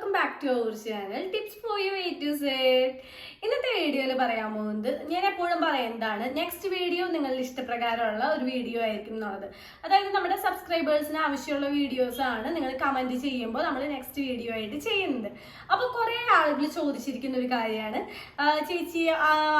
Welcome back to our channel. Tips for you A to Z ഇന്നത്തെ വീഡിയോയിൽ പറയാൻ പോകുന്നത് ഞാൻ എപ്പോഴും പറയുന്നതാണ് നെക്സ്റ്റ് വീഡിയോ നിങ്ങളുടെ ഇഷ്ടപ്രകാരമുള്ള ഒരു വീഡിയോ ആയിരിക്കും എന്നുള്ളത്. അതായത് നമ്മുടെ സബ്സ്ക്രൈബേഴ്സിന് ആവശ്യമുള്ള വീഡിയോസ് ആണ് നിങ്ങൾ കമന്റ് ചെയ്യുമ്പോൾ നമ്മൾ നെക്സ്റ്റ് വീഡിയോ ആയിട്ട് ചെയ്യുന്നത്. അപ്പോൾ കുറേ ആളുകൾ ചോദിച്ചിരിക്കുന്ന ഒരു കാര്യമാണ്. ചേച്ചി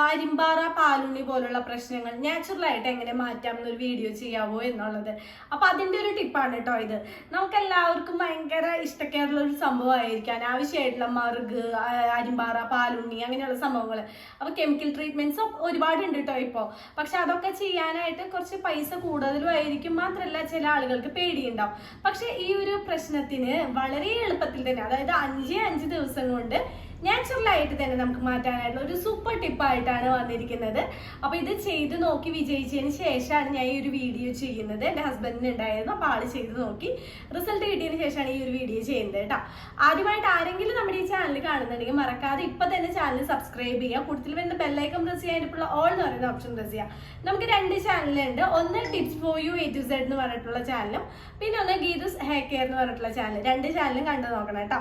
അരിമ്പാറ പാലുണ്ണി പോലുള്ള പ്രശ്നങ്ങൾ നാച്ചുറലായിട്ട് എങ്ങനെ മാറ്റാം എന്നൊരു വീഡിയോ ചെയ്യാവോ എന്നുള്ളത്. അപ്പോൾ അതിന്റെ ഒരു ടിപ്പാണ് കേട്ടോ ഇത്. നമുക്ക് എല്ലാവർക്കും ഭയങ്കര ഇഷ്ടക്കേറുള്ള ഒരു സംഭവമായിരിക്കും. അനാവശ്യമായിട്ടുള്ള മറുക് ആ, അരിമ്പാറ പാലുണ്ണി അങ്ങനെയുള്ള സംഭവങ്ങൾ അപ്പോൾ കെമിക്കൽ ട്രീറ്റ്മെന്റ്സ് ഒരുപാടുണ്ട് കേട്ടോ ഇപ്പോൾ പക്ഷെ അതൊക്കെ ചെയ്യാനായിട്ട് കുറച്ച് പൈസ കൂടുതലും ആയിരിക്കും മാത്രമല്ല ചില ആളുകൾക്ക് പേടിയുണ്ടാവും. പക്ഷെ ഈ ഒരു പ്രശ്നത്തിന് വളരെ എളുപ്പത്തിൽ തന്നെ അതായത് അഞ്ച് അഞ്ച് ദിവസം കൊണ്ട് നാച്ചുറൽ ആയിട്ട് തന്നെ നമുക്ക് മാറ്റാനായിട്ടുള്ള ഒരു സൂപ്പർ ടിപ്പായിട്ടാണ് വന്നിരിക്കുന്നത്. അപ്പൊ ഇത് ചെയ്ത് നോക്കി വിജയിച്ചതിന് ശേഷമാണ് ഞാൻ ഈ ഒരു വീഡിയോ ചെയ്യുന്നത്. എന്റെ ഹസ്ബൻഡിന് ഉണ്ടായിരുന്നു. അപ്പോൾ ആൾ ചെയ്ത് നോക്കി. റിസൾട്ട് കിട്ടിയതിന് ശേഷമാണ് ഈ ഒരു വീഡിയോ ചെയ്യുന്നത് കേട്ടോ. ആദ്യമായിട്ട് ആരെങ്കിലും നമ്മുടെ ഈ ചാനൽ കാണുന്നുണ്ടെങ്കിൽ മറക്കാതെ ഇപ്പൊ തന്നെ ചാനൽ സബ്സ്ക്രൈബ് ചെയ്യുക. കൂടുതൽ വരുന്ന ബെല്ലൈക്കൺ പ്രസ് ചെയ്യാനായിട്ടുള്ള ഓൾ എന്ന് പറയുന്ന ഓപ്ഷൻ പ്രസ് ചെയ്യുക. നമുക്ക് രണ്ട് ചാനലുണ്ട് ഒന്ന് tips for you A to Z എന്ന് പറഞ്ഞിട്ടുള്ള ചാനലും പിന്നെ ഒന്ന് ഗീതസ് ഹെയർ എന്ന് പറഞ്ഞിട്ടുള്ള ചാനൽ രണ്ട് ചാനലും കണ്ടു നോക്കണം കേട്ടോ.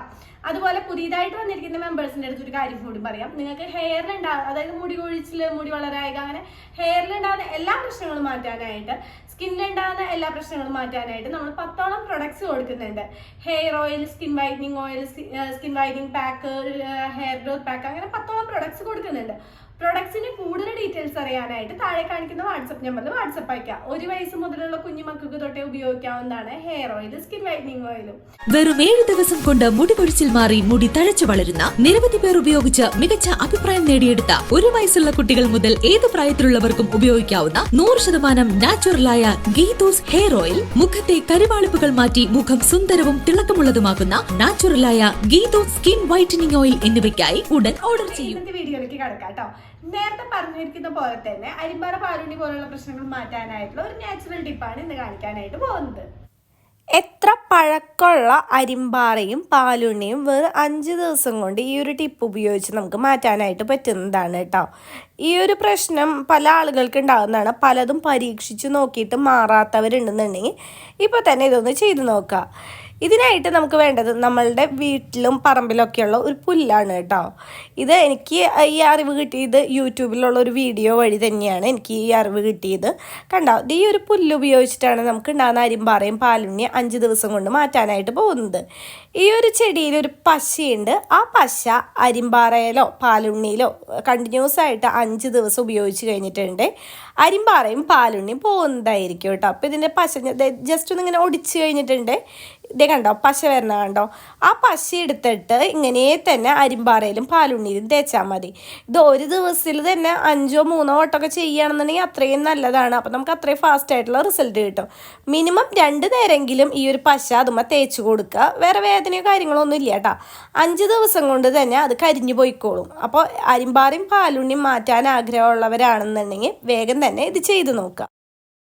അതുപോലെ പുതിയതായിട്ട് വന്നിരിക്കുന്ന മെമ്പേഴ്സിന്റെ അടുത്ത് ഒരു കാര്യം കൂടി പറയാം. നിങ്ങൾക്ക് ഹെയറിൽ അതായത് മുടി കൊഴിച്ചിൽ മുടി വളരായക അങ്ങനെ ഹെയറിൽ ഉണ്ടാകുന്ന എല്ലാ പ്രശ്നങ്ങളും മാറ്റാനായിട്ട് സ്കിന്നിൽ ഉണ്ടാകുന്ന എല്ലാ പ്രശ്നങ്ങളും മാറ്റാനായിട്ട് നമ്മൾ പത്തോളം പ്രൊഡക്ട്സ് കൊടുക്കുന്നുണ്ട്. Hair oil skin whitening oil skin whitening pack hair growth pack അങ്ങനെ പത്തോളം പ്രൊഡക്ട്സ് കൊടുക്കുന്നുണ്ട്. പ്രൊഡക്ട്സിന് കൂടുതൽ ഡീറ്റെയിൽസ് അറിയാനായിട്ട് താഴെ കാണിക്കുന്ന വാട്സപ്പ് നമ്പറിൽ വാട്സപ്പ് അയക്കാം ഒരു വയസ്സ് മുതലുള്ള കുഞ്ഞു മക്കൾക്ക് തൊട്ടേ ഉപയോഗിക്കാവുന്നതാണ് ഹെയർ ഓയിൽ സ്കിൻ വൈറ്റനിങ് ഓയിലും വെറും ഏഴ് ദിവസം കൊണ്ട് മുടി കൊഴിച്ചിൽ മാറി മുടി തഴച്ചു വളരുന്ന നിരവധി പേർ ഉപയോഗിച്ച് മികച്ച അഭിപ്രായം നേടിയെടുത്ത ഒരു വയസ്സുള്ള കുട്ടികൾ മുതൽ ഏത് പ്രായത്തിലുള്ളവർക്കും ഉപയോഗിക്കാവുന്ന നൂറ് ശതമാനം നാച്ചുറലായ ഗീതൂസ് ഹെയർ ഓയിൽ മുഖത്തെ കരുവാളിപ്പുകൾ മാറ്റി മുഖം സുന്ദരവും തിളക്കമുള്ളതുമാക്കുന്ന നാച്ചുറലായ ഗീതൂസ് സ്കിൻ വൈറ്റനിങ് ഓയിൽ എന്നിവയ്ക്കായി ഉടൻ ഓർഡർ ചെയ്യും. വീഡിയോയിലേക്ക് കിടക്കാം കേട്ടോ നേരത്തെ പറഞ്ഞിരിക്കുന്ന പോലെ തന്നെ അരിമ്പാറ പാലുണ്ണി പോലുള്ള പ്രശ്നങ്ങൾ മാറ്റാനായിട്ടുള്ള ഒരു നാച്ചുറൽ ടിപ്പാണ് ഇന്ന് കാണിക്കാനായിട്ട് പോകുന്നത്. എത്ര പഴക്കമുള്ള അരിമ്പാറയും പാലുണ്ണിയും വെറും അഞ്ച് ദിവസം കൊണ്ട് ഈ ഒരു ടിപ്പ് ഉപയോഗിച്ച് നമുക്ക് മാറ്റാനായിട്ട് പറ്റുന്നതാണ് കേട്ടോ. ഈ ഒരു പ്രശ്നം പല ആളുകൾക്ക് ഉണ്ടാകുന്നതാണ് പലതും പരീക്ഷിച്ച് നോക്കിയിട്ട് മാറാത്തവരുണ്ടെന്നുണ്ടെങ്കിൽ ഇപ്പോൾ തന്നെ ഇതൊന്ന് ചെയ്തു നോക്കുക. ഇതിനായിട്ട് നമുക്ക് വേണ്ടത് നമ്മളുടെ വീട്ടിലും പറമ്പിലൊക്കെയുള്ള ഒരു പുല്ലാണ് കേട്ടോ. ഇത് എനിക്ക് ഈ അറിവ് കിട്ടിയത് യൂട്യൂബിലുള്ള ഒരു വീഡിയോ വഴി തന്നെയാണ് എനിക്ക് ഈ അറിവ് കിട്ടിയത്. കണ്ടോ? ഈ ഒരു പുല്ല് ഉപയോഗിച്ചിട്ടാണ് നമുക്ക് ഉണ്ടാകുന്ന അരിമ്പാറയും പാലുണ്ണി അഞ്ച് ദിവസം കൊണ്ട് മാറ്റാനായിട്ട് പോകുന്നത്. ഈ ഒരു ചെടിയിൽ ഒരു പശയുണ്ട്. ആ പശ അരിമ്പാറയിലോ പാലുണ്ണിയിലോ കണ്ടിന്യൂസ് ആയിട്ട് അഞ്ച് ദിവസം ഉപയോഗിച്ച് കഴിഞ്ഞിട്ടുണ്ട്. അരിമ്പാറയും പാലുണ്ണിയും പോകുന്നതായിരിക്കും കേട്ടോ. അപ്പോൾ ഇതിന്റെ പശ ജസ്റ്റ് ഒന്ന് ഇങ്ങനെ ഒടിച്ച് കഴിഞ്ഞിട്ടുണ്ട്. ഇതേ കണ്ടോ? പശ വരണ കണ്ടോ? ആ പശ എടുത്തിട്ട് ഇങ്ങനെ തന്നെ അരിമ്പാറയിലും പാലുണ്ണിയിലും തേച്ചാൽ മതി. ഇത് ഒരു ദിവസത്തിൽ തന്നെ അഞ്ചോ മൂന്നോ വട്ടമൊക്കെ ചെയ്യുകയാണെന്നുണ്ടെങ്കിൽ അത്രയും നല്ലതാണ്. അപ്പം നമുക്ക് അത്രയും ഫാസ്റ്റ് ആയിട്ടുള്ള റിസൾട്ട് കിട്ടും. മിനിമം രണ്ട് നേരമെങ്കിലും ഈ ഒരു പശ അതുമ്മ തേച്ച് കൊടുക്കുക. വേറെ വേദനയോ കാര്യങ്ങളോ ഒന്നും ഇല്ല കേട്ടോ. അഞ്ച് ദിവസം കൊണ്ട് തന്നെ അത് കരിഞ്ഞു പോയിക്കോളും. അപ്പോൾ അരിമ്പാറയും പാലുണ്ണിയും മാറ്റാൻ ആഗ്രഹമുള്ളവരാണെന്നുണ്ടെങ്കിൽ വേഗം തന്നെ ഇത് ചെയ്ത് നോക്കുക.